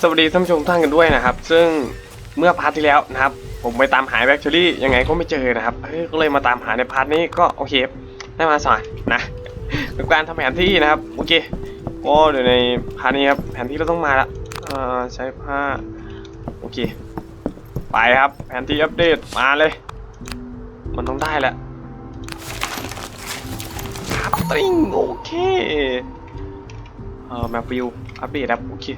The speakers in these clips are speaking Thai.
สวัสดีท่านผู้ชมท่านกันด้วยนะครับ ซึ่งเมื่อพาร์ทที่แล้วนะครับ ผมไปตามหาแบคทีรี่ยังไงก็ไม่เจอนะครับเอ้ยก็เลยมาตามหาในพาร์ทนี้ก็โอเคได้มาสอนนะเป็นการทำแผนที่นะครับโอเคก็เดี๋ยวในพาร์ทนี้ครับแผนที่เราต้องมาละเออใช้ผ้าโอเค ไปครับแผนที่อัปเดตมาเลย มันต้องได้แหละครับตริงโอเคเอ่อแมปวิวอัปเดตครับโอเค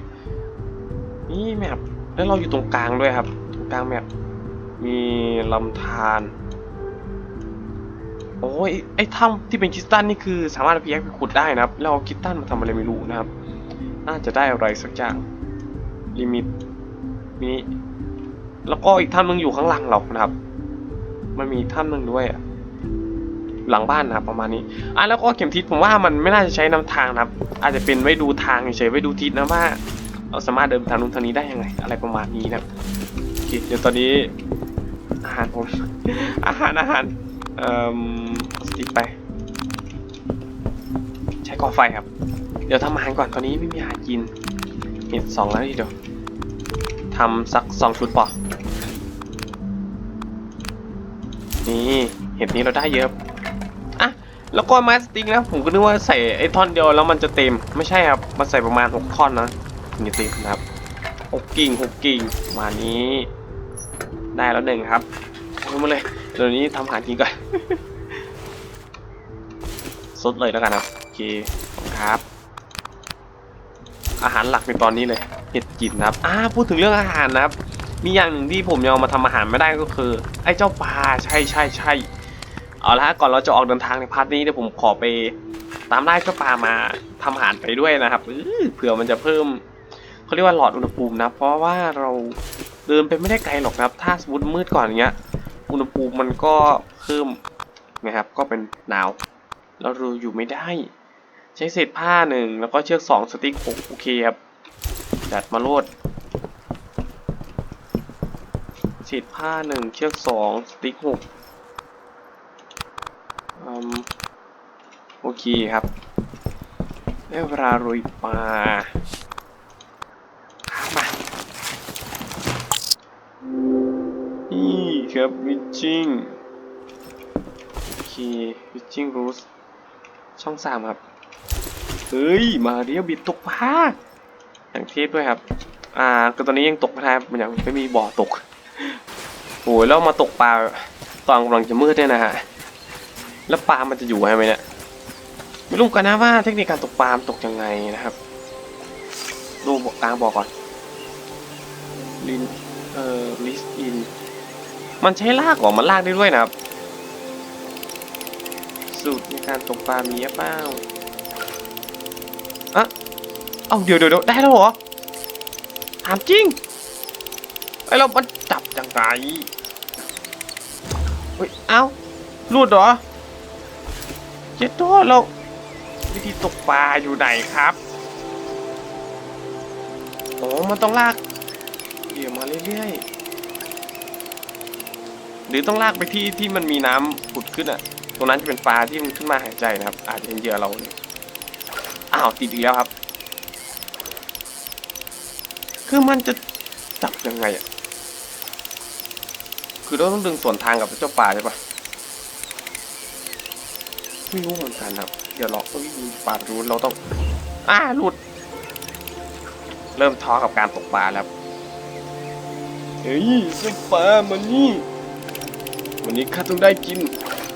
นี่แมปแล้วเราอยู่ตรงกลางด้วยครับ ตรงกลางแมปมีลำธารโอ้ยไอ้ถ้ำที่เป็นคิสตัลนี่คือสามารถเอาพีแอคไปขุดได้นะครับ แล้วเอาคิสตัลมาทำอะไรไม่รู้นะครับ น่าจะได้อะไรสักอย่างลิมิตนี้แล้วก็อีกถ้ำนึงอยู่ข้างหลังเรานะครับ มันมีถ้ำนึงด้วยอะหลังบ้านนะครับประมาณนี้อะแล้วก็เข็มทิศผมว่ามันไม่น่าจะใช้นำทางนะครับ อาจจะเป็นไว้ดูทางเฉยไว้ดูทิศนะว่า เราสามารถเดินทางนู้นทางนี้ได้ยังไง อะไรประมาณนี้นะโอเคเดี๋ยวตอนนี้ อาหารผมอาหารอาหารเอ่อสติกไป ใช้ก่อไฟครับ เดี๋ยวทำอาหารก่อนตอนนี้ไม่มีอาหารกินเห็ดสองแล้วทีเดียวทำสักสองชุดพอนี่เห็ดนี้เราได้เยอะอะแล้วก็ไม้สติ๊กนะผมก็นึกว่าใส่ไอ้ท่อนเดียวแล้วมันจะเต็มไม่ใช่ครับมันใส่ประมาณหกท่อนนะ นี่ตินะครับหกกิ่งหกกิ่งมานี้ ได้แล้วหนึ่งครับเอามาเลยเดี๋ยวนี้ทำอาหารกินก่อนสดเลยแล้วกันครับโอเคครับ อาหารหลักในตอนนี้เลยเห็ดกินนะครับอ่าพูดถึงเรื่องอาหารนะครับ มีอย่างหนึ่งที่ผมยังมาทำอาหารไม่ได้ก็คือ ไอ้เจ้าปลาใช่ใช่ใช่เอาละก่อนเราจะออกเดินทางในพาร์ทนี้เดี๋ยวผมขอไป ตามได้เจ้าปลามาทำอาหารไปด้วยนะครับเผื่อมันจะเพิ่ม เขาเรียกว่าหลอดอุณหภูมินะ เพราะว่าเราเดินไปไม่ได้ไกลหรอกนะครับ ถ้าสมมติมืดก่อนอย่างเงี้ย อุณหภูมิมันก็เพิ่มนะครับ ก็เป็นหนาวแล้วเราอยู่ไม่ได้ ใช้เศษผ้าหนึ่งแล้วก็เชือกสองสติ๊กหกโอเคครับ จัดมาโลดเศษผ้าหนึ่งเชือกสองสติ๊กหกโอเคครับได้เวลาโรยปลา ครับวิจิงโอเควิจิงรูสช่องสามครับ เฮ้ย มาเรียบิดตกปลาอย่างเทพด้วยครับ อ่าก็ตอนนี้ยังตกไม่ได้มันยังไม่มีบ่อตกโอ้ยแล้วมาตกปลาตอนกำลังจะมืดเนี่ยนะฮะแล้วปลามันจะอยู่ไหมเนี่ยไม่รู้กันนะว่าเทคนิคการตกปลามตกยังไงนะครับ ดูกกลางบอกก่อนลินเอ่อลิสอิน มันใช้ลากเหรอมันลากได้ด้วยนะครับ สูตรในการตกปลามีหรือเปล่าอะเอาเดี๋ยวเดี๋ยวได้แล้วเหรอถามจริงไอเรามันจับจังไงเฮ้ย เอ้ารูดเหรอเจ็ดตัวเราวิธีตกปลาอยู่ไหนครับโอ้มันต้องลากเกี่ยวมาเรื่อยๆ หรือต้องลากไปที่ที่มันมีน้ำผุดขึ้นอะ ตรงนั้นจะเป็นปลาที่มันขึ้นมาหายใจนะครับ อาจจะเป็นเหยื่อเราเลยอ้าวติดอีกแล้วครับ คือมันจะจับยังไงอะ คือเราต้องดึงส่วนทางกับเจ้าปลาใช่ปะไม่รู้เหมือนกันครับ เดี๋ยวเราต้องวิ่งปลารู้เราต้องอ่าหลุด เริ่มท้อกับการตกปลาแล้ว เฮ้ยเจ้าปลามันนี่ วันนี้ข้าต้องได้กิน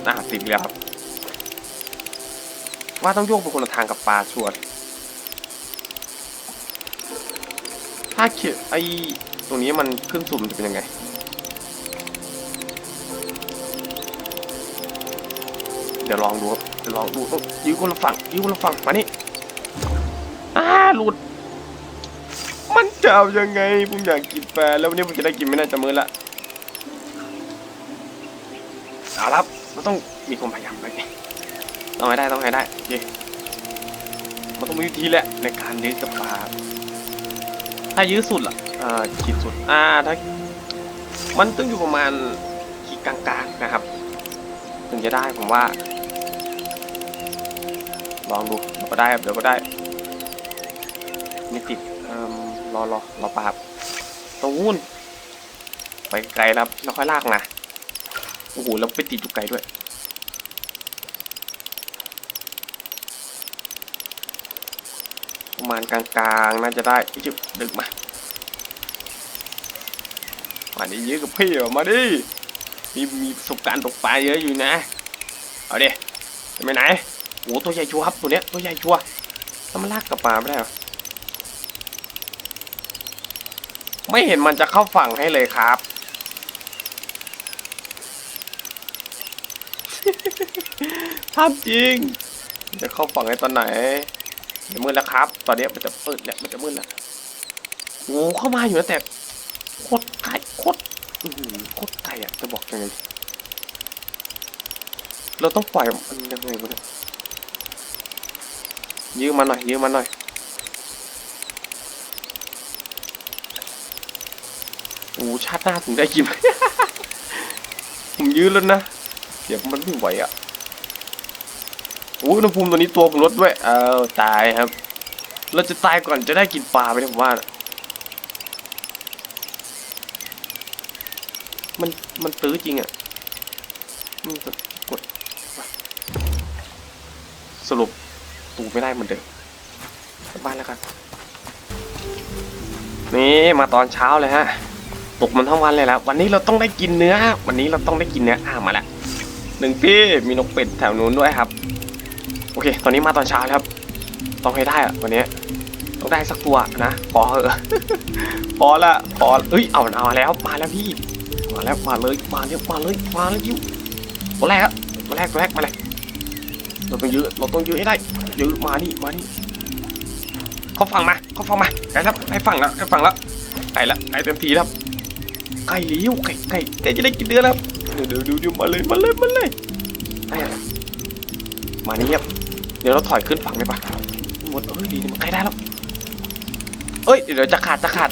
อ่าติดแล้วครับ ว่าต้องโยกไปคนละทางกับปลาชวด ถ้าเขียไอตรงนี้มันเครื่องสูบมันจะเป็นยังไง เดี๋ยวลองดูครับเดี๋ยวลองดูต้องยื้อคนละฝั่งยื้อคนละฝั่งมานี่อ่าหลุด มันจะเอายังไงผมอยากกินปลาแล้ววันนี้ผมจะได้กินไม่น่าจะมือละ เอาละครับมันต้องมีความพยายามไปต้องให้ได้ต้องให้ได้โอเคมันต้องมีวิธีแหละในการเลี้ยงกับปลาถ้ายื้อสุดล่ะอ่าขีดสุดอ่าถ้ามันต้องอยู่ประมาณขีดกลางๆนะครับ ถึงจะได้ผมว่า ลองดูเดี๋ยวก็ได้ครับเดี๋ยวก็ได้ไม่ติดเอ่มรอรอรอปลาครับตรงนู้นไปไกลแล้วแล้วค่อยลากนะ โอ้โหแล้วไปติดอยู่ไกลด้วย ประมาณกลางๆ น่าจะได้จุบดึกมา มาดิยื้อกับพี่มาดิ มีมีประสบการณ์ตกปลาเยอะอยู่นะ เอาดิจะไปไหนโอ้ตัวใหญ่ชัวร์ครับตัวเนี้ยตัวใหญ่ชัวร์แล้วมันลากกลับมาไม่ได้เหรอไม่เห็นมันจะเข้าฝั่งให้เลยครับ ภาพจริง จะเข้าฝั่งให้ตอนไหนเดี๋ยวมืดแล้วครับ ตอนนี้มันจะเปิดแล้วมันจะมืดแล้วโอ้เข้ามาอยู่นะแต่โคตรไกลโคตรอือโคตรไกลอะจะบอกยังไงเราต้องปล่อยมันยังไงวะเนี่ยยื้อมาหน่อยยื้อมาหน่อยโอ้ชาติหน้าถึงได้กินผมยื้อแล้วนะ เดี๋ยวมันไม่ไหวอะโอ้อุณหภูมิตัวนี้ตัวผมลดด้วยเอาตายครับ เราจะตายก่อนจะได้กินปลาไปนี่ยผมว่านะมันมันตื้อจริงอะมันกดสรุปตูไม่ได้เหมือนเดิมกลับบ้านแล้วกันนี่มาตอนเช้าเลยฮะตกมันทั้งวันเลยแล้ววันนี้เราต้องได้กินเนื้อ วันนี้เราต้องได้กินเนื้ออ่ามาแล้ว หนึ่งพี่มีนกเป็ดแถวนู้นด้วยครับ โอเค ตอนนี้มาตอนเช้าแล้วครับ ต้องให้ได้อะวันนี้ต้องได้สักตัวนะพอเหอะพอละพอเอ้ยเอาเอามาแล้วมาแล้วพี่มาแล้วมาเลยมาเร็วมาเลยมาเลยยิ้วตัวแรกอะตัวแรกตัวแรกมาเลยเราต้องยื้อเราต้องยื้อให้ได้ยื้อมานี่มานี่เขาฟังมาเขาฟังมาไกลแล้วไกลฟังแล้วไกลฟังแล้วไกลละไกลเต็มทีแล้วไก่เลี้ยวไก่ไก่ไก่จะได้กินเนื้อแล้ว ดี๋ยวเดี๋ยวเดี๋ยวเดี๋ยวมาเลยมาเลยมาเลยได้อะไรมานี่ครับเดี๋ยวเราถอยขึ้นฝั่งได้ปะหมดเอ้ยดีมันใกล้ได้แล้วเอ้ยเดี๋ยวจะขาดจะขาด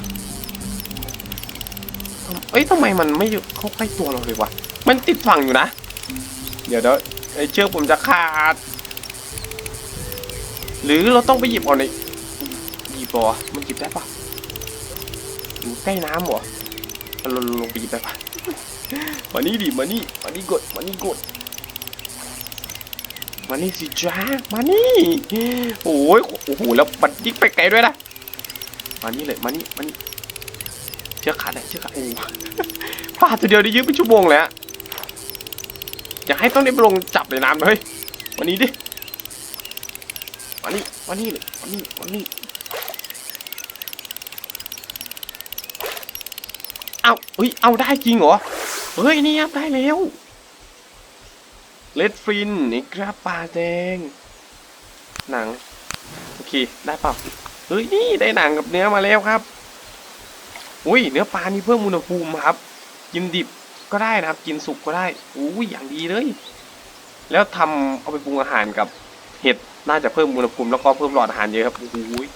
เอ้ยทำไมมันไม่อยู่เข้าใกล้ตัวเราเลยวะมันติดฝั่งอยู่นะ เดี๋ยวเดี๋ยวไอ้เชือกผมจะขาด หรือเราต้องไปหยิบเอาในหยิบปะวะมันหยิบได้ปะอยู่ใกล้น้ำเหรอลงลงไปหยิบไปปะ มานี่ดิมานี่มานี่กดมานี่กดมานี่สิจ้ามานี่โอ้ยโอ้โหแล้วมันยิงไปไกลด้วยนะมานี่เลยมานี่มานี่เชือกขาดเลยเชือกขาดโอ้พลาดตัวเดียวได้ยืมเป็นชั่วโมงเลยอะอยากให้ต้องได้ไปลงจับในน้ำเลยมานี่ดิมานี่มานี่เลยมานี่มานี่เอาเฮ้ยเอาได้จริงเหรอ เฮ้ย นี่ครับได้แล้วเลดฟินนี่ครับปลาแดง หนัง โอเค ได้เปล่าเฮ้ย นี่ได้หนังกับเนื้อมาแล้วครับ อุ้ย เนื้อปลานี่เพิ่มอุณหภูมิครับ กินดิบก็ได้นะครับ กินสุกก็ได้อุ้ยอย่างดีเลย แล้วทำเอาไปปรุงอาหารกับเห็ดน่าจะเพิ่มอุณหภูมิแล้วก็เพิ่มหลอดอาหารเยอะครับโอ้ย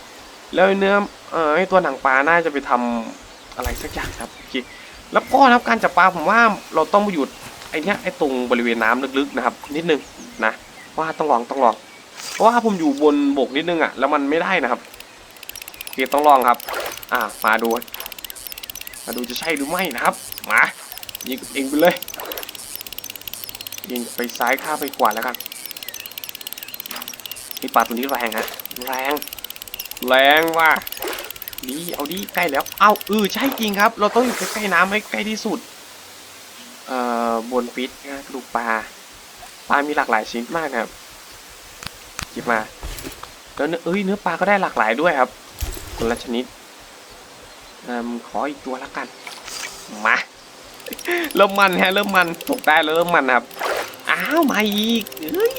แล้วเนื้อเอ่อไอตัวหนังปลาน่าจะไปทำอะไรสักอย่างครับโอเค แล้วก็นะครับการจับปลาผมว่าเราต้องมาหยุดไอเนี้ยไอตรงบริเวณน้ำลึกๆนะครับ นิดนึงนะว่าต้องลองต้องลองเพราะว่าผมอยู่บนบกนิดนึงอะแล้วมันไม่ได้นะครับโอเคต้องลองครับ อ่ามาดูมาดูจะใช่หรือไม่นะครับมายิงเองไปเลยยิงไปซ้ายข้าไปขวาแล้วกันนี่ปลาตัวนี้แรงฮะแรง แรงว่ะ ดีเอาดีใกล้แล้วเอาเออใช่จริงครับ เราต้องอยู่ใกล้ๆน้ำให้ใกล้ที่สุด เอ่อบนฟิตนะกระดูกปลาปลามีหลากหลายชนิดมากนะครับหยิบมาแล้วเนื้อเอ้ยเนื้อปลาก็ได้หลากหลายด้วยครับคนละชนิดเอ่มขออีกตัวละกันมาเริ่มมันฮะเริ่มมันตกได้แล้วเริ่มมันครับอ้าวมาอีกเอ้ย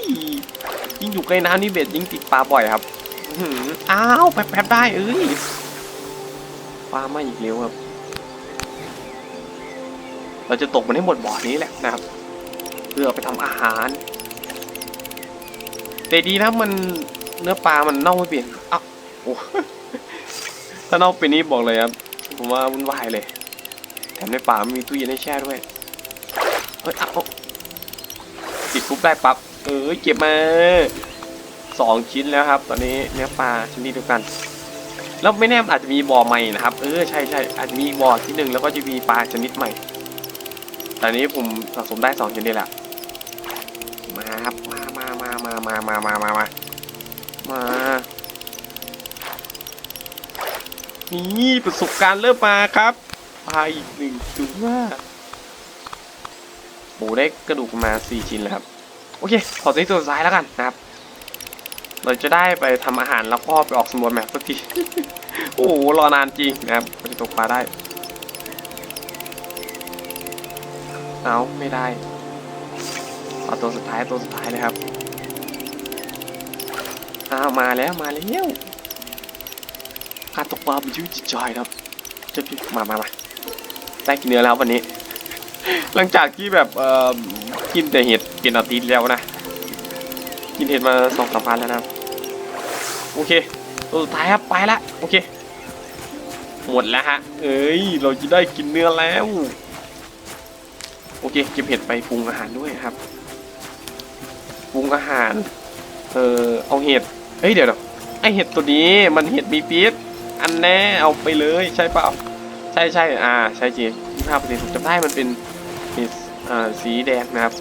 ยิ่งอยู่ใกล้น้ำนี่เบ็ดยิ่งติดปลาบ่อยครับอื้อหืออ้าวแป๊บๆได้เอ้ย ปลามาอีกเร็วครับ เราจะตกมันให้หมดบ่อนี้แหละนะครับ เพื่อไปทำอาหาร แต่ดีนะมันเนื้อปลามันเน่าไม่เปลี่ยนอ้าวโอ้ถ้าเน่าเป็นนี้บอกเลยครับ ผมว่าวุ่นวายเลย แถมในป่ามีตู้เย็นให้แช่ด้วย เฮ้ยอ้าวติดปุ๊บได้ปั๊บ เอ้ยเก็บมาสองชิ้นแล้วครับ ตอนนี้เนื้อปลาชนิดเดียวกัน แล้วไม่แน่อาจจะมีบ่อใหม่นะครับ เออใช่ใช่อาจจะมีบ่อที่หนึ่งแล้วก็จะมีปลาชนิดใหม่ตอนนี้ผมสะสมได้สองชนิดแหละมาครับมามามามามามามามามามานี่ประสบการณ์เริ่มมาครับปลาอีกหนึ่งตัวโอ้ได้กระดูกมาสี่ชิ้นแล้วครับ โอเคขอตัวนี้ตัวสุดท้ายแล้วกันนะครับ เราจะได้ไปทำอาหารแล้วก็ไปออกสำรวจแมปสักทีโอ้โหรอนานจริงนะครับกว่าจะตกปลาได้เอาไม่ได้เอาตัวสุดท้ายตัวสุดท้ายเลยครับอ้าวมาแล้วมาแล้วการตกปลาเป็นชีวิตจิตใจครับจะมามามาได้กินเนื้อแล้ววันนี้ หลังจากที่แบบเอ่อกินแต่เห็ดเป็นอาทิตย์แล้วนะ กินเห็ดมาสองสามพันแล้วนะครับโอเคตัวสุดท้ายครับไปละโอเค หมดแล้วฮะ เอ้ย เราจะได้กินเนื้อแล้ว โอเคเก็บเห็ดไปปรุงอาหารด้วยครับปรุงอาหาร เออเอาเห็ดเฮ้ยเดี๋ยวเดี๋ยวไอเห็ดตัวนี้มันเห็ดมีพิษอันแน่เอาไปเลยใช่เปล่าใช่ใช่อ่าใช่จริงที่ภาพประเด็นผมจำได้มันเป็นมีสีแดงนะครับ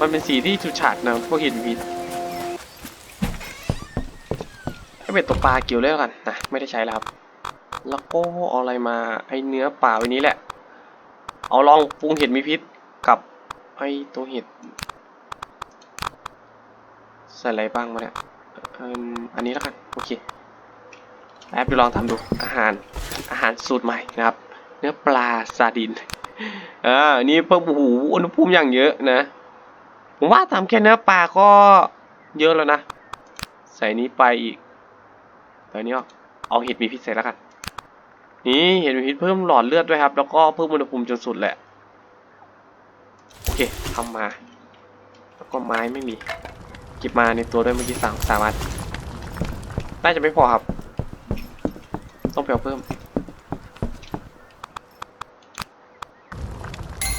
มันเป็นสีที่ฉูดฉาดนะพวกเห็ดมีพิษ เป็นตกปลาเกี่ยวเลยแล้วกันนะไม่ได้ใช้แล้วครับแล้วก็เอาอะไรมาไอเนื้อปลาไว้นี้แหละ เอาลองปรุงเห็ดมีพิษกับไอตัวเห็ดใส่อะไรบ้างมาเนี่ยอันนี้แล้วกันโอเคแอบดูลองทำดูอาหารอาหารสูตรใหม่นะครับ เนื้อปลาซาดินอ่านนี้เพิ่มโอ้โหอุณหภูมิอย่างเยอะนะ ผมว่าทำแค่เนื้อปลาก็เยอะแล้วนะ ใส่นี้ไปอีก อันนี้เอาเห็ดมีพิษใส่แล้วกัน นี่เห็ดมีพิษเพิ่มหลอดเลือดด้วยครับ แล้วก็เพิ่มอุณหภูมิจนสุดแหละ โอเคทำมา แล้วก็ไม้ไม่มี เก็บมาในตัวด้วยเมื่อกี้สามสามอันน่าจะไม่พอครับ ต้องไปเอาเพิ่ม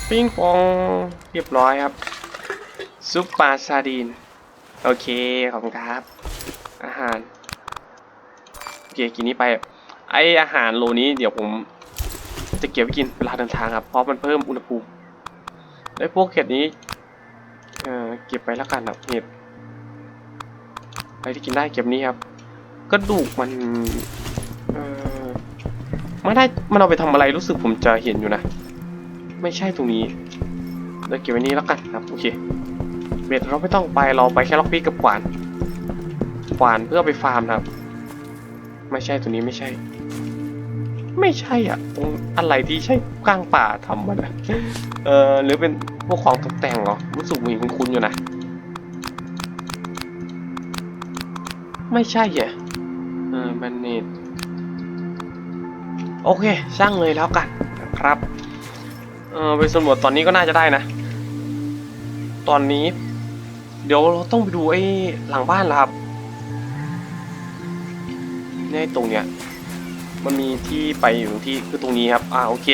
ปิ้งปองเรียบร้อยครับ ซุปปลาซาดีน โอเค ขอบคุณครับ อาหาร เคกินนี้ไป ไออาหารโลนี้เดี๋ยวผมจะเก็บไว้กินเวลาเดินทางครับ เพราะมันเพิ่มอุณหภูมิไอพวกเห็ดนี้เออเก็บไปแล้วกันครับเห็ดอะไรที่กินได้เก็บนี้ครับกระดูกมันเออไม่ได้มันเอาไปทำอะไรรู้สึกผมจะเห็นอยู่นะ ไม่ใช่ตรงนี้เดี๋ยวเก็บไว้นี้แล้วกันครับโอเคเบ็ดเราไม่ต้องไปเราไปแค่ล็อกปีกับขวานขวานเพื่อไปฟาร์มครับ ไม่ใช่ตัวนี้ไม่ใช่ ไม่ใช่อะตรงอะไรที่ใช่กลางป่าทำมันเออหรือเป็นพวกของตกแต่งเหรอรู้สึกมีคุ้นๆอยู่นะไม่ใช่อะเออแบนเนตโอเคช่างเลยแล้วกันนะครับเออไปสำรวจตอนนี้ก็น่าจะได้นะ ตอนนี้ เดี๋ยวเราต้องไปดูไอ้หลังบ้านแล้วครับ ในตรงเนี้ยมันมีที่ไปอยู่ที่คือตรงนี้ครับ อ่าโอเค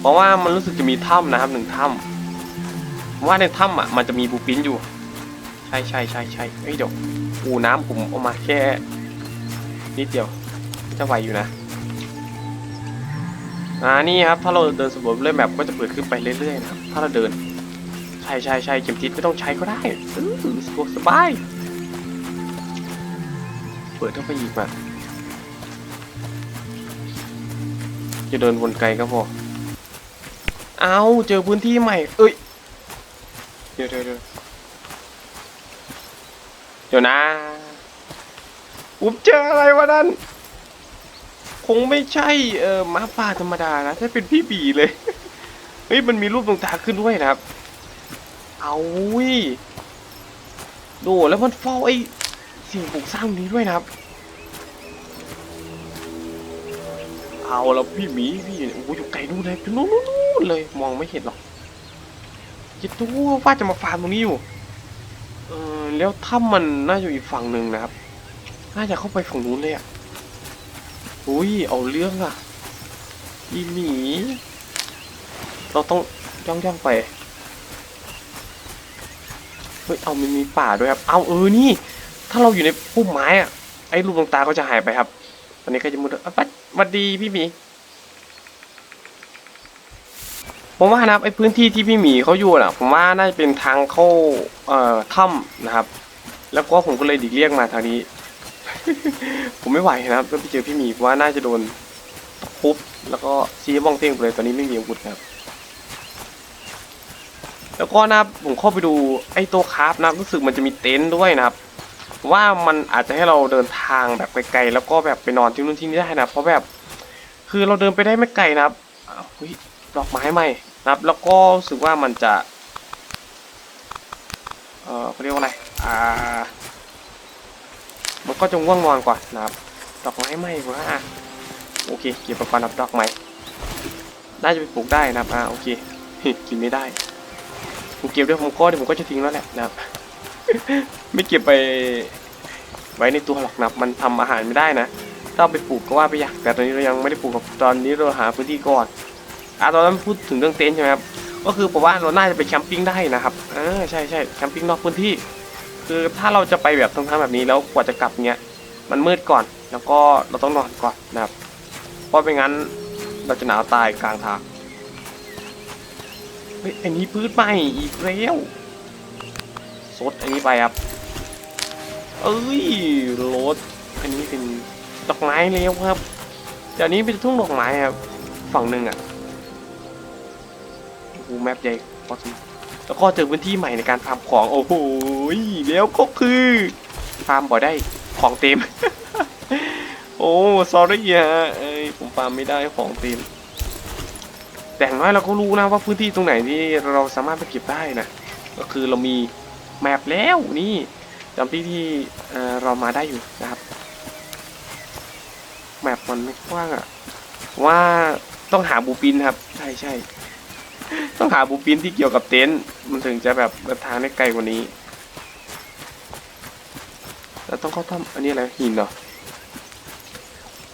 เพราะว่ามันรู้สึกจะมีถ้ำนะครับหนึ่งถ้ำผมว่าในถ้ำอะมันจะมีบูปินอยู่ ใช่ใช่ใช่ใช่เฮ้ยเดี๋ยวอูน้ำผมเอามาแค่นิดเดียวจะไหวอยู่นะอ่านี่ครับถ้าเราเดินสำรวจเรื่อยแบบก็จะเปิดขึ้นไปเรื่อยๆนะครับถ้าเราเดิน ใช่ใช่ใช่เข็มทิศไม่ต้องใช้ก็ได้สะดวกสบาย ปิดเข้าไปอีกมาจะเดินวนไกลก็พอ เอาเจอพื้นที่ใหม่ เอ้ย เดี๋ยวเดี๋ยวเดี๋ยวเดี๋ยวนะผมเจออะไรวะนั่น คงไม่ใช่เออหมาป่าธรรมดานะถ้าเป็นพี่บีเลย เฮ้ย มันมีรูปดวงตาขึ้นด้วยนะครับ เอาวิดูแล้วมันเฝ้าไอ้ สิ่งปลูกสร้างนี้ด้วยนะครับ เอาแล้วพี่หมีพี่โอ้อยู่ไกลนู่นเลยนู่นนู่นเลยมองไม่เห็นหรอกคิดตัวว่าจะมาฟาร์มตรงนี้อยู่เออแล้วถ้ำมันน่าจะอยู่อีกฝั่งหนึ่งนะครับ น่าจะเข้าไปฝั่งนู้นเลยอะอุ้ยเอาเรื่องอะอีหมีเราต้องย่องย่องไปเฮ้ยเอามันมีป่าด้วยครับ เอาเออนี่ ถ้าเราอยู่ในพุ่มไม้อะไอ้รูปดวงตาก็จะหายไปครับตอนนี้ก็จะมุดอะปัดวัสดีพี่หมีผมว่านะครับไอ้พื้นที่ที่พี่หมีเขาอยู่น่ะ ผมว่าน่าจะเป็นทางเข้าเอ่อถ้ำนะครับ แล้วก็ผมก็เลยดิกเรียกมาทางนี้ ผมไม่ไหวนะครับก็ไปเจอพี่หมีว่าน่าจะโดนปุ๊บแล้วก็ชี้บ้องเท่งไปเลยตอนนี้ไม่มีอาวุธครับ แล้วก็นับผมเข้าไปดูไอ้โต๊ะคราฟนะรู้สึกมันจะมีเต็นท์ด้วยนะครับ ว่ามันอาจจะให้เราเดินทางแบบไกลๆแล้วก็แบบไปนอนที่นู่นที่นี่ได้นะเพราะแบบ คือเราเดินไปได้ไม่ไกลนะครับอ้าวเฮ้ยดอกไม้ใหม่นะครับ แล้วก็รู้สึกว่ามันจะ เออเขาเรียกว่าอะไรอ่า มันก็จะง่วงนอนก่อนะครับ ดอกไม้ใหม่ว่าโอเคเก็บปก่อนนะครับดอกไม้น่าจะไปปลูกได้นะครับอ่าโอเคกินไม่ได้ผมเก็บด้วยผมก็เดี๋ยวผมก็จะทิ้งแล้วแหละนะครับ ไม่เก็บไป ไว้ในตัวหรอกนับมันทำอาหารไม่ได้นะถ้าเอาไปปลูกก็ว่าไปอยางแต่ตอนนี้เรายังไม่ได้ปลูกครับตอนนี้เราหาพื้นที่ก่อนอะตอนนั้นพูดถึงเรื่องเต็นท์ใช่ไหมครับก็คือผมว่าเราน่าจะไปแคมปิ้งได้นะครับเออใช่ใช่แคมปิ้งนอกพื้นที่ คือถ้าเราจะไปแบบทางๆแบบนี้แล้วกว่าจะกลับเงี้ยมันมืดก่อน แล้วก็เราต้องนอนก่อนนะครับ เพราะไม่งั้นเราจะหนาวตายกลางทางเฮ้ยอันนี้พืชใหม่อีกแล้ว สดอันนี้ไปครับ เอ้ยรถอันนี้เป็นดอกไม้แล้วครับ เดี๋ยวนี้เป็นทุ่งดอกไม้ครับ ฝั่งหนึ่งอะโอ้โหแมปใหญ่พอสมแล้วก็เจอพื้นที่ใหม่ในการฟาร์มของ โอ้โหแล้วก็คือฟาร์มบ่อได้ของเต็ม โอ้สอรี่ฮะเอ้ยผมฟาร์มไม่ได้ของเต็มแต่อย่างน้อยเราก็รู้นะว่าพื้นที่ตรงไหนที่เราสามารถไปเก็บได้นะ ก็คือเรามี แมปแล้วนี่จำที่ที่เเรามาได้อยู่นะครับ แมปมันไม่กว้างอะว่าต้องหาบูปินครับ ใช่ใช่ต้องหาบูปินที่เกี่ยวกับเต็นท์มันถึงจะแบบทางได้ไกลกว่านี้แล้วต้องเข้าถ้ำอันนี้อะไรหินเหรอ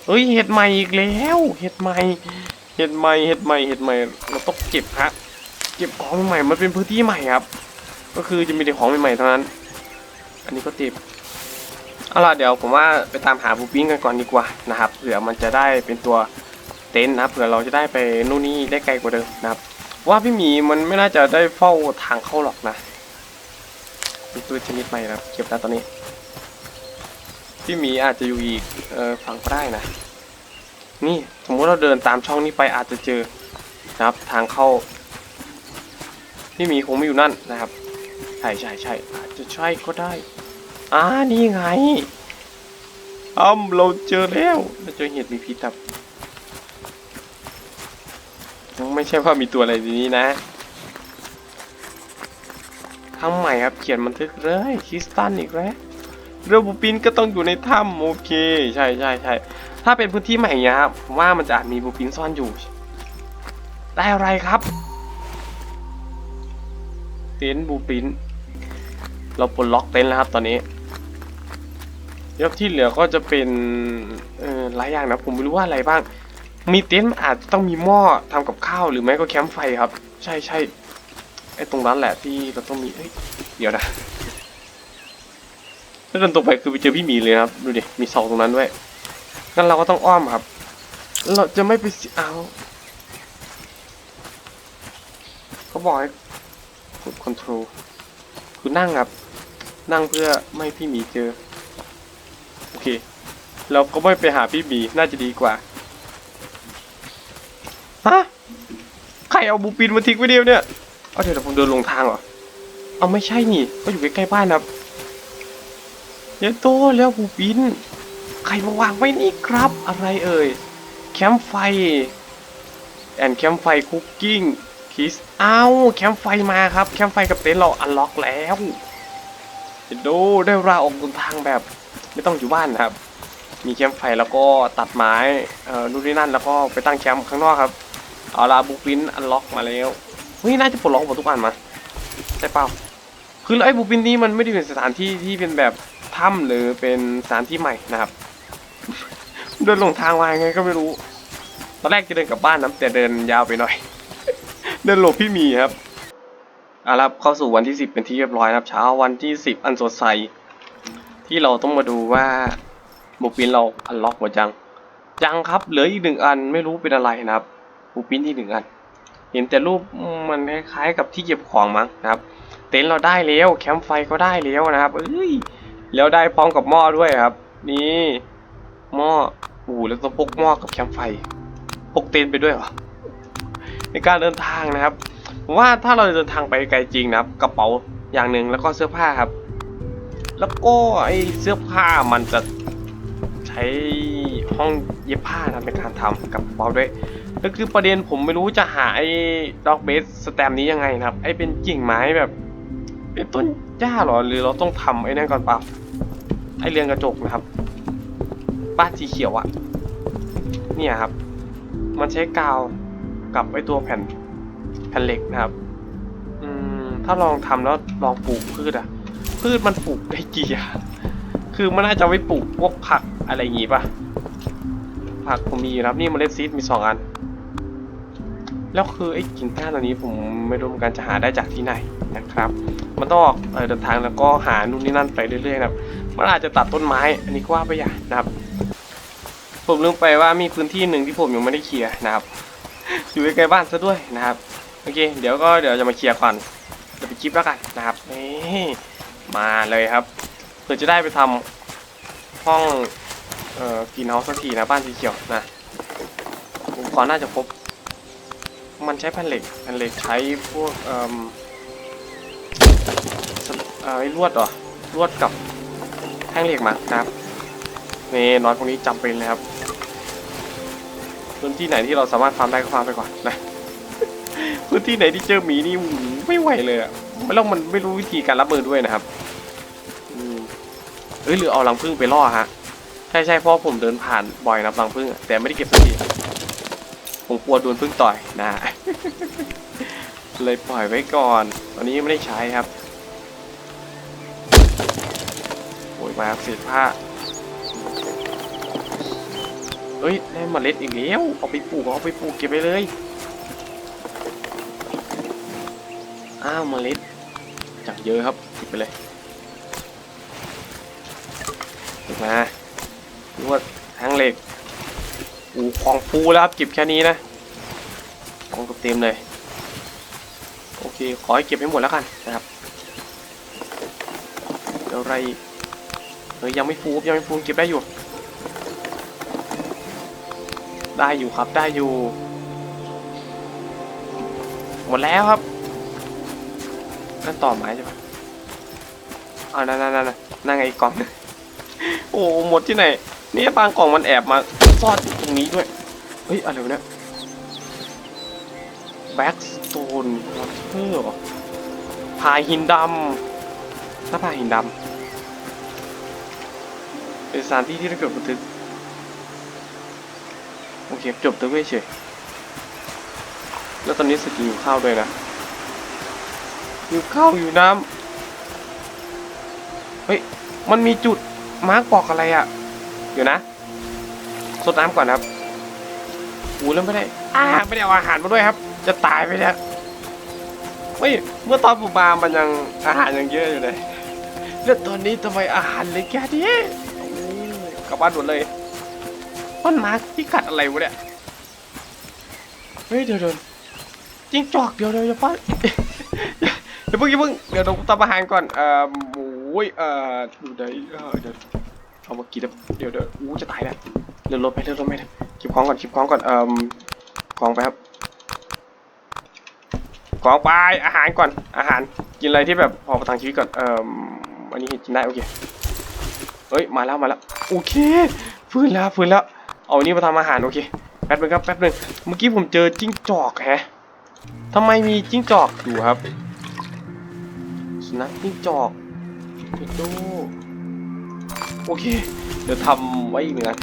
เฮ้ยเห็ดใหม่อีกแล้วเห็ดใหม่เห็ดใหม่เห็ดใหม่เห็ดใหม่เราต้องเก็บฮะเก็บของใหม่มันเป็นพื้นที่ใหม่ครับ ก็คือจะมีแต่ของใหม่ๆเท่านั้น อันนี้ก็เก็บเอาล่ะเดี๋ยวผมว่าไปตามหาบูปิ้งกันก่อนดีกว่านะครับเผื่อมันจะได้เป็นตัวเต็นท์นะครับเผื่อเราจะได้ไปนู่นนี่ได้ไกลกว่าเดิมนะครับ ว่าพี่หมีมันไม่น่าจะได้เฝ้าทางเข้าหรอกนะเป็นตัวชนิดใหม่นะครับเก็บแล้วตอนนี้ พี่หมีอาจจะอยู่อีกฝั่งก็ได้นะ นี่สมมติเราเดินตามช่องนี้ไปอาจจะเจอนะครับทางเข้า พี่หมีคงไม่อยู่นั่นนะครับ ใช่ใช่ใช่อาจจะใช่ก็ได้อ่านี่ไงอ้ำเราเจอแล้วเราเจอเห็ดมีพิษครับยังไม่ใช่ว่ามีตัวอะไรในนี้นะทำใหม่ครับเขียนบันทึกเลยคริสตันอีกแล้วเรือบูปินก็ต้องอยู่ในถ้ำโอเคใช่ใช่ใช่ถ้าเป็นพื้นที่ใหม่เนี่ยครับผมว่ามันจะอาจมีบูปินซ่อนอยู่ ได้อะไรครับ เต็นบูปิน เราปลดล็อกเต็นท์แล้วครับตอนนี้แล้วที่เหลือก็จะเป็นเอ่อหลายอย่างนะผมไม่รู้ว่าอะไรบ้าง มีเต็นท์อาจจะต้องมีหม้อทำกับข้าวหรือไม่ก็แคมป์ไฟครับ ใช่ใช่ไอ้ตรงนั้นแหละที่เราต้องมีเอ้ยเดี๋ยวนะถ้าเดินตรงไปคือไปเจอพี่หมีเลยครับดูดิมีเสาตรงนั้นด้วยงั้นเราก็ต้องอ้อมครับ เราจะไม่ไปเสียเอาเขาบอกให้กด control คือนั่งครับ นั่งเพื่อไม่พี่หมีเจอ โอเค เราก็ไม่ไปหาพี่หมีน่าจะดีกว่าฮะใครเอาบูปินมาทิ้งไว้เดียวเนี่ยเอาเดี๋ยวผมเดินลงทางเหรอเอาไม่ใช่นี่ก็อยู่ใกล้ๆบ้านครับเดี๋ยโตแล้วบูปิน ใครมาวางไว้นี่ครับ อะไรเอ่ยแคมป์ไฟแอนแคมป์ไฟคุกกิ้งคิสอ้าวแคมป์ไฟมาครับ แคมป์ไฟกับเต็นท์เราอันล็อกแล้ว ดูได้เวลาออกเดินทางแบบ ไม่ต้องอยู่บ้านนะครับ มีแคมป์ไฟแล้วก็ตัดไม้เอ่อนู่นนี่นั่นแล้วก็ไปตั้งแคมป์ข้างนอกครับเอาละบุกวินอันล็อกมาแล้วเฮ้ยน่าจะปลดล็อกหมดทุกอันมาใช่เปล่าคือไอ้บุกวินนี้มันไม่ได้เป็นสถานที่ที่เป็นแบบถ้ำหรือเป็นสถานที่ใหม่นะครับเดินหลงทางมายไงก็ไม่รู้ ตอนแรกจะเดินกลับบ้านนะแต่เดินยาวไปหน่อย เดินหลบพี่มีครับ อาลับเข้าสู่วันที่สิบเป็นที่เรียบร้อยนะครับเช้าวันที่สิบอันสดใส ที่เราต้องมาดูว่าบุกวินเราอันล็อกหมดยัง ยังครับเหลืออีกหนึ่งอันไม่รู้เป็นอะไรนะครับบูปินที่หนึ่งอัน เห็นแต่รูปมันคล้ายๆกับที่เก็บของมั้งนะครับ เต็นท์เราได้แล้วแคมป์ไฟก็ได้แล้วนะครับ เอ้ยแล้วได้พร้อมกับหม้อด้วยครับ นี่หม้อโอ้แล้วต้องพกหม้อกับแคมป์ไฟพกเต็นท์ไปด้วยเหรอในการเดินทางนะครับ ผมว่าถ้าเราเดินทางไปไกลจริงนะครับ กระเป๋าอย่างหนึ่งแล้วก็เสื้อผ้าครับ แล้วก็ไอเสื้อผ้ามันจะใช้ห้องเย็บผ้านะในการทำกับกระเป๋าด้วยก็คือประเด็นผมไม่รู้จะหาไอ้ด็อกเบสสแตมนี้ยังไงนะครับ ไอ้เป็นกิ่งไม้แบบ เป็นต้นหญ้าหรอหรือเราต้องทำไอ้นั่นก่อนเปล่าไอ้เรือนกระจกนะครับ บ้านสีเขียวอะเนี่ยครับ มันใช้กาวกับไอ้ตัวแผ่น แผ่นเหล็กนะครับ อืม ถ้าลองทำแล้วลองปลูกพืชอะพืชมันปลูกได้กี่อย่างคือมันน่าจะไว้ปลูกพวกผักอะไรอย่างงี้ป่ะ ผักผมมีอยู่นะครับนี่เมล็ดซีดมีสองอัน แล้วคือไอ้กิ่งก้านอันนี้ผมไม่รู้เหมือนกันจะหาได้จากที่ไหนนะครับ มันต้องออกเอ่อเดินทางแล้วก็หานู่นนี่นั่นไปเรื่อยๆนะครับ มันอาจจะตัดต้นไม้ อันนี้ก็ว่าไปอย่างนะครับ ผมลืมไปว่ามีพื้นที่หนึ่งที่ผมยังไม่ได้เคลียร์นะครับอยู่ใกล้ๆบ้านซะด้วยนะครับ โอเค เดี๋ยวก็เดี๋ยวจะมาเคลียร์ก่อนเดี๋ยวไปคลิปแล้วกันนะครับนี่มาเลยครับเพื่อจะได้ไปทำห้องเอ่อกินเฮาส์สักทีนะบ้านสีเขียวนะผมขอน่าจะพบ มันใช้แผ่นเหล็กแผ่นเหล็กใช้พวกเอ่อเอ่อไอ้ลวดเหรอลวดกับแท่งเหล็กมานะครับนี่น้อยพวกนี้จำเป็นเลยครับพื้นที่ไหนที่เราสามารถฟาร์มได้ก็ฟาร์มไปก่อนนะ พื้นที่ไหนที่เจอหมีนี่ไม่ไหวเลยอะแล้วมันไม่รู้วิธีการรับมือด้วยนะครับเอ้ยหรือเอารังผึ้งไปล่อฮะ ใช่ใช่เพราะผมเดินผ่านบ่อยนะรังผึ้งแต่ไม่ได้เก็บสักทีผมกลัวโดนผึ้งต่อยนะ เลยปล่อยไว้ก่อน ตอนนี้ไม่ได้ใช้ครับโอ้ยมาเศษผ้าเอ้ยได้เมล็ดอีกแล้วเอาไปปลูกเอาไปปลูกเก็บไปเลย อ้าวเมล็ดจากเยอะครับเก็บไปเลยเก็บมานวดทางเหล็กอูของฟูแล้วครับเก็บแค่นี้นะของเต็มเลยโอเคขอให้เก็บให้หมดแล้วกันนะครับอะไรเฮ้ยยังไม่ฟูยังไม่ฟูเก็บได้อยู่ ได้อยู่ครับได้อยู่ หมดแล้วครับ นั่นต่อไม้ใช่ปะอ่านั่นนั่นนั่นนั่นไงอีกกล่องหนึ่งโอ้หมดที่ไหน นี่บางกล่องมันแอบมาซ่อนอยู่ตรงนี้ด้วย เฮ้ยอะไรวะเนี่ยแบ็กสโตนวอเตอร์พายหินดำถ้าพายหินดำเป็นสถานที่ที่ได้เกิดบันทึกโอเค จบตัวเว้ยเฉยแล้วตอนนี้สกิลอยู่ข้าวด้วยนะ อยู่ข้าวอยู่น้ำเฮ้ย มันมีจุดมาร์กบอกอะไรอะ่ะเดี๋ยวนะสดน้ำก่อนครับอูแล้วไม่ได้อ่าไม่ได้เอาอาหารมาด้วยครับ จะตายไปแล้วไม่เมื่อตอนผมมามันยังอาหารยังเยอะอยู่เลยแล้วตอนนี้ทำไมอาหารเลยแค่นี้กลับบ้านด่วนเลยมันมาร์กที่ขัดอะไรวะเนี่ย เฮ้ยเดี๋ยวเดี๋ยวจิ้งจอกเดี๋ยวเดี๋ยวอย่าป้าเดี๋ยว เพิ่งอย่าเพิ่งเดี๋ยวเราทำอาหารก่อนเอ่อหมูเอ่อดูได้เอ่อเดี๋ยวเอามากินแล้วเดี๋ยวเดี๋ยวอู้จะตายแล้วเรือนรถไปเรือนรถไปเก็บของก่อนเก็บของก่อนเอ่อของไปครับของไปอาหารก่อนอาหารกินอะไรที่แบบพอประทังชีวิตก่อนเอ่ออันนี้กินได้โอเคเฮ้ยมาแล้วมาแล้วโอเคฟื้นแล้วฟื้นแล้วเอาอันนี้มาทำอาหารโอเคแป๊บนึงครับแป๊บนึงเมื่อกี้ผมเจอจิ้งจอกแฮะทำไมมีจิ้งจอกอยู่ครับ สุนัขจิ้งจอกเดี๋ยวดูโอเค เดี๋ยวทำไว้อีกหนึ่งอัน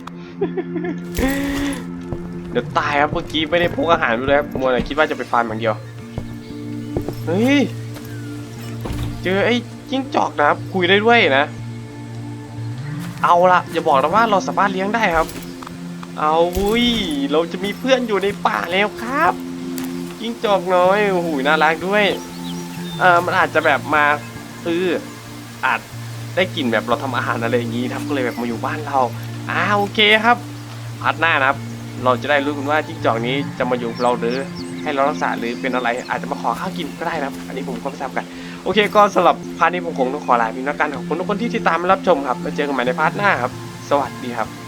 เดี๋ยวตายครับเมื่อกี้ไม่ได้พกอาหารไปเลยครับมัวแต่คิดว่าจะไปฟาร์มอย่างเดียว เฮ้ย เจอไอ้จิ้งจอกนะครับ คุยได้ด้วยนะ เอาละอย่าบอกนะว่าเราสามารถเลี้ยงได้ครับ เอาวุ้ย เราจะมีเพื่อนอยู่ในป่าแล้วครับจิ้งจอกน้อยโอ้โหน่ารักด้วย เออมันอาจจะแบบมาซื้ออาจได้กลิ่นแบบเราทำอาหารอะไรอย่างนี้ครับก็เลยแบบมาอยู่บ้านเราอ่าโอเคครับพาร์ทหน้านะครับ เราจะได้รู้กันว่าจิ้งจอกนี้จะมาอยู่เราหรือให้เรารักษาหรือเป็นอะไรอาจจะมาขอข้าวกินก็ได้นะครับ อันนี้ผมก็ไม่ทราบกัน โอเค ก็สำหรับพาร์ทนี้ผมคงต้องขอลาไปแล้วกันขอบคุณทุกคนที่ติดตามรับชมครับแล้วเจอกันใหม่ในพาร์ทหน้าครับ สวัสดีครับ